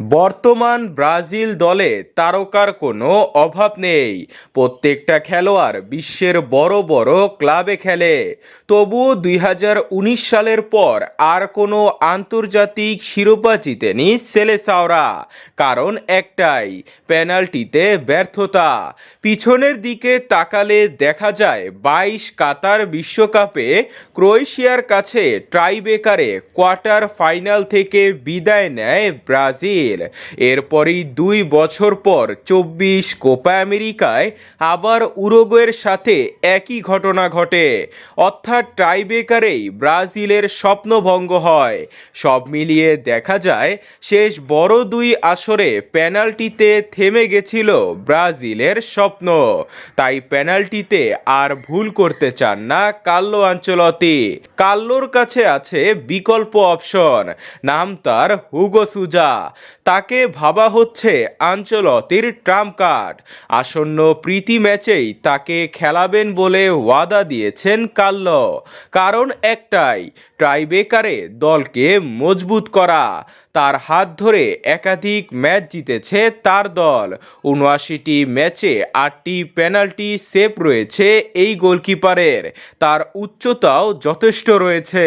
বর্তমান ব্রাজিল দলে তারকার কোনো অভাব নেই। প্রত্যেকটা খেলোয়াড় বিশ্বের বড় বড় ক্লাবে খেলে। তবুও দুই হাজার উনিশ সালের পর আর কোনো আন্তর্জাতিক শিরোপা জিতেনি সেলেসাওরা। কারণ একটাই, পেনাল্টিতে ব্যর্থতা। পিছনের দিকে তাকালে দেখা যায় বাইশ কাতার বিশ্বকাপে ক্রোয়েশিয়ার কাছে ট্রাইবেকারে কোয়ার্টার ফাইনাল থেকে বিদায় নেয় ব্রাজিল। এরপরই দুই বছর পর চব্বিশ কোপা আমেরিকায় আবার উরুগুয়ের সাথে একই ঘটনা ঘটে। অর্থাৎ টাইবেকারেই ব্রাজিলের স্বপ্নভঙ্গ হয়। সব মিলিয়ে দেখা যায়, শেষ বড় দুই আসরে পেনাল্টিতে থেমে গেছিল ব্রাজিলের স্বপ্ন। তাই পেনাল্টিতে আর ভুল করতে চান না কাল্লো আঞ্চলতি। কাল্লোর কাছে আছে বিকল্প অপশন, নাম তার হুগো সুজা। তাকে ভাবা হচ্ছে আঞ্চলতির ট্রাম্প কার্ড। আসন্ন প্রীতি ম্যাচেই তাকে খেলাবেন বলে ওয়াদা দিয়েছেন কাল্লো কারণ একটাই ট্রাইবেকারে দলকে মজবুত করা। তার হাত ধরে একাধিক ম্যাচ জিতেছে তার দল। উনআশিটি ম্যাচে আটটি পেনাল্টি সেভ রয়েছে এই গোলকিপারের। তার উচ্চতাও যথেষ্ট রয়েছে।